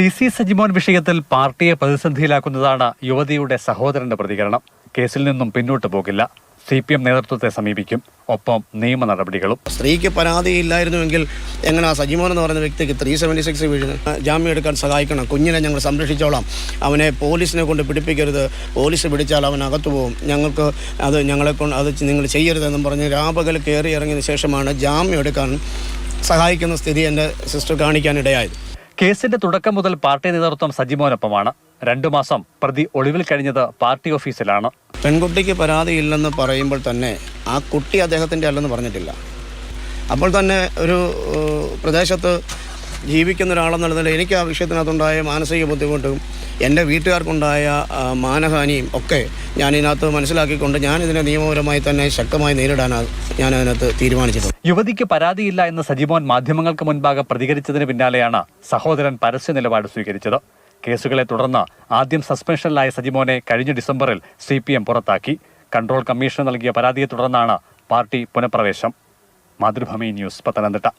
C C Sajimon വിഷയത്തിൽ പാർട്ടിയെ പ്രതിസന്ധിയിലാക്കുന്നതാണ് യുവതിയുടെ സഹോദരന്റെ പ്രതികരണം. കേസിൽ നിന്നും പിന്നോട്ട് പോകില്ല. സി പി എം നേതൃത്വത്തെ സമീപിക്കും. ഒപ്പം നിയമ നടപടികളും. സ്ത്രീക്ക് പരാതിയില്ലായിരുന്നുവെങ്കിൽ എങ്ങനെ ആ സജിമോൻ എന്ന് പറയുന്ന വ്യക്തിക്ക് ത്രീ സെവന്റി സിക്സ് വീഴുന്ന ജാമ്യം എടുക്കാൻ സഹായിക്കണം. കുഞ്ഞിനെ ഞങ്ങൾ സംരക്ഷിച്ചോളാം. അവനെ പോലീസിനെ കൊണ്ട് പിടിപ്പിക്കരുത്. പോലീസ് പിടിച്ചാൽ അവൻ അകത്തു പോകും. ഞങ്ങൾക്ക് അത് ഞങ്ങളെ കൊണ്ട് അത് നിങ്ങൾ ചെയ്യരുതെന്നും പറഞ്ഞ് രാപകൽ കയറി ഇറങ്ങിയതിന് ശേഷമാണ് ജാമ്യം എടുക്കാൻ സഹായിക്കുന്ന സ്ഥിതി എന്റെ സിസ്റ്റർ കാണിക്കാനിടയായത് കേസിന്റെ തുടക്കം മുതൽ പാർട്ടി നേതൃത്വം സജിമോനൊപ്പമാണ്. രണ്ടു മാസം പ്രതി ഒളിവിൽ കഴിഞ്ഞത് പാർട്ടി ഓഫീസിലാണ്. പെൺകുട്ടിക്ക് പരാതിയില്ലെന്ന് പറയുമ്പോൾ തന്നെ ആ കുട്ടി അദ്ദേഹത്തിന്റെ അല്ലെന്ന് പറഞ്ഞിട്ടില്ല. അപ്പോൾ തന്നെ ഒരു പ്രദേശത്ത് ജീവിക്കുന്ന ഒരാളെന്നുള്ള നിലയിൽ എനിക്ക് ആ വിഷയത്തിനകത്തുണ്ടായ മാനസിക ബുദ്ധിമുട്ടും എന്റെ വീട്ടുകാർക്കുണ്ടായ മാനഹാനിയും ഒക്കെ ഞാൻ ഇതിനകത്ത് മനസ്സിലാക്കിക്കൊണ്ട് ഞാൻ ഇതിനെ നിയമപരമായി തന്നെ ശക്തമായി നേരിടാനാണ് ഞാൻ അതിനകത്ത് തീരുമാനിച്ചിട്ടുള്ളത് യുവതിക്ക് പരാതിയില്ല എന്ന് സജിമോൻ മാധ്യമങ്ങൾക്ക് മുൻപാകെ പ്രതികരിച്ചതിന് പിന്നാലെയാണ് സഹോദരൻ പരസ്യ നിലപാട് സ്വീകരിച്ചത്. കേസുകളെ തുടർന്ന് ആദ്യം സസ്പെൻഷനിലായ സജിമോനെ കഴിഞ്ഞ ഡിസംബറിൽ സി പി എം പുറത്താക്കി. കൺട്രോൾ കമ്മീഷൻ നൽകിയ പരാതിയെ തുടർന്നാണ് പാർട്ടി പുനഃപ്രവേശം. മാതൃഭൂമി ന്യൂസ് പത്തനംതിട്ട.